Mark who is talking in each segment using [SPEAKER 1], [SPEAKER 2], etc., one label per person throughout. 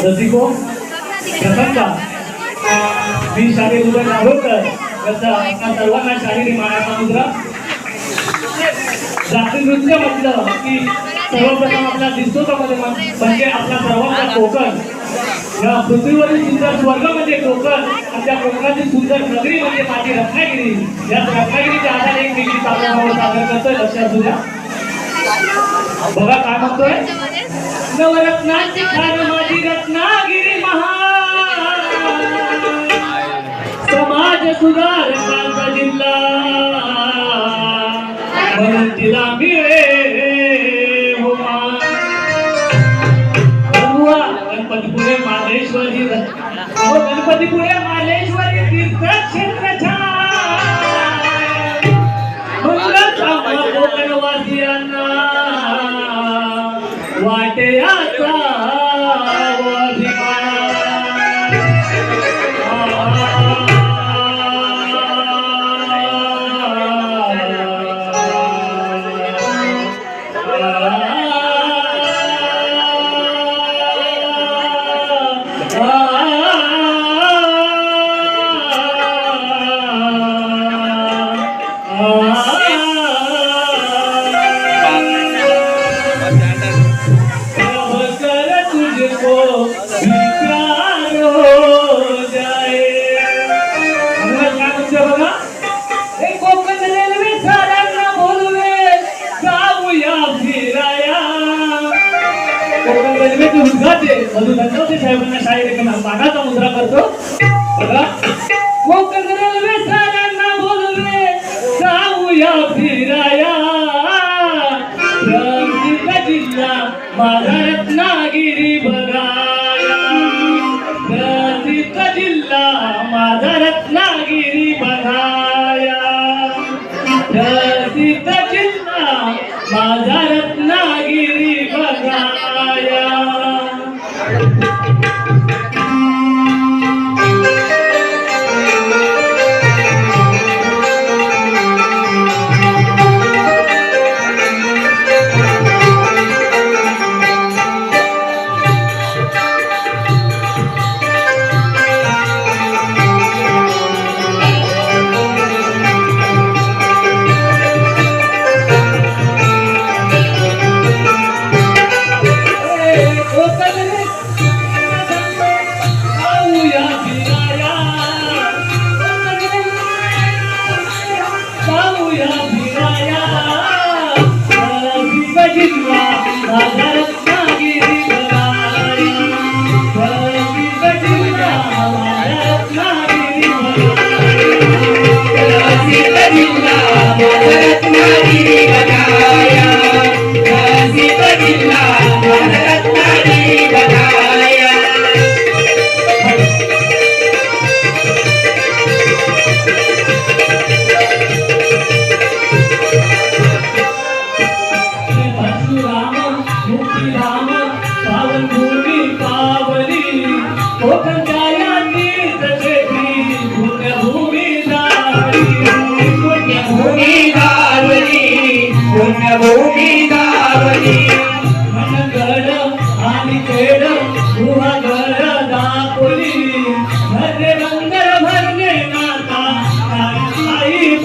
[SPEAKER 1] रसिको प्रथमता मी शालेय मुलं नागोरकर याचा आपल्या सर्वांना शाहिरी मानाचा मुद्रा जाती नृत्य म्हटलं की सर्वप्रथम आपल्याला दिसतो तो मध्ये म्हणजे आपला सर्वांचा कोकण या पृथ्वीवरील सुंदर स्वर्ग म्हणजे कोकण आणि त्या कोकणातील सुंदर नगरी म्हणजे माझी रत्नागिरी या रत्नागिरीच्या आधारे एक वेगळी सादर सादर करतोय लक्षात तुझ्या बघा काय म्हणतोय नवरत्नाची खान माझी रत्नागिरी महा समाज सुधारकांचा जिल्हा. म्हणून तिला मिळे हो गणपतीपुळे मालेश्वरी अहो गणपतीपुळे रेल्वेचे उद्घाटे मधु धन्यवते साहेबांना शाहीर एका मानाचा मुद्रा करतो. बघा. साऱ्यांना बोलवे. जाऊया फिराया. जिल्हा माझा रत्नागिरी बघाया. जिल्हा माझा रत्ना पुण्यभूमी
[SPEAKER 2] गावली
[SPEAKER 1] मनगड आणि दापोली भरले भरले नाता आई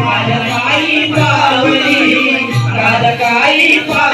[SPEAKER 2] राजकाई पावली. राजकाई पावली.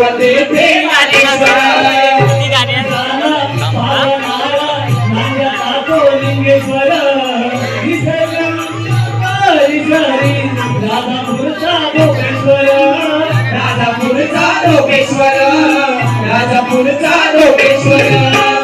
[SPEAKER 2] वंदे
[SPEAKER 1] प्रेमाने Lingeshwar राधापूरचा Lokeshwar राधापूरचा Lokeshwar. राधापूरचा Lokeshwar.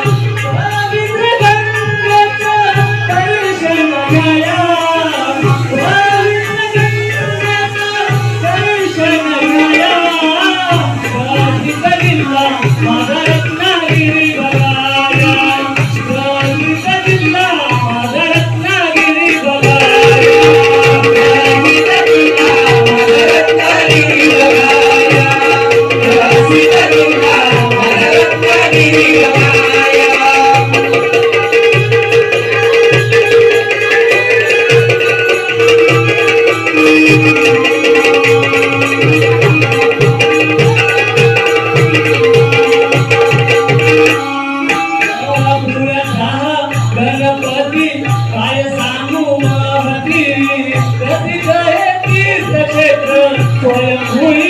[SPEAKER 1] Well, we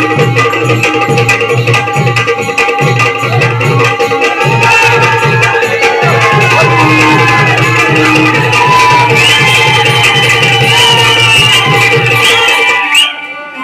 [SPEAKER 3] Thank you.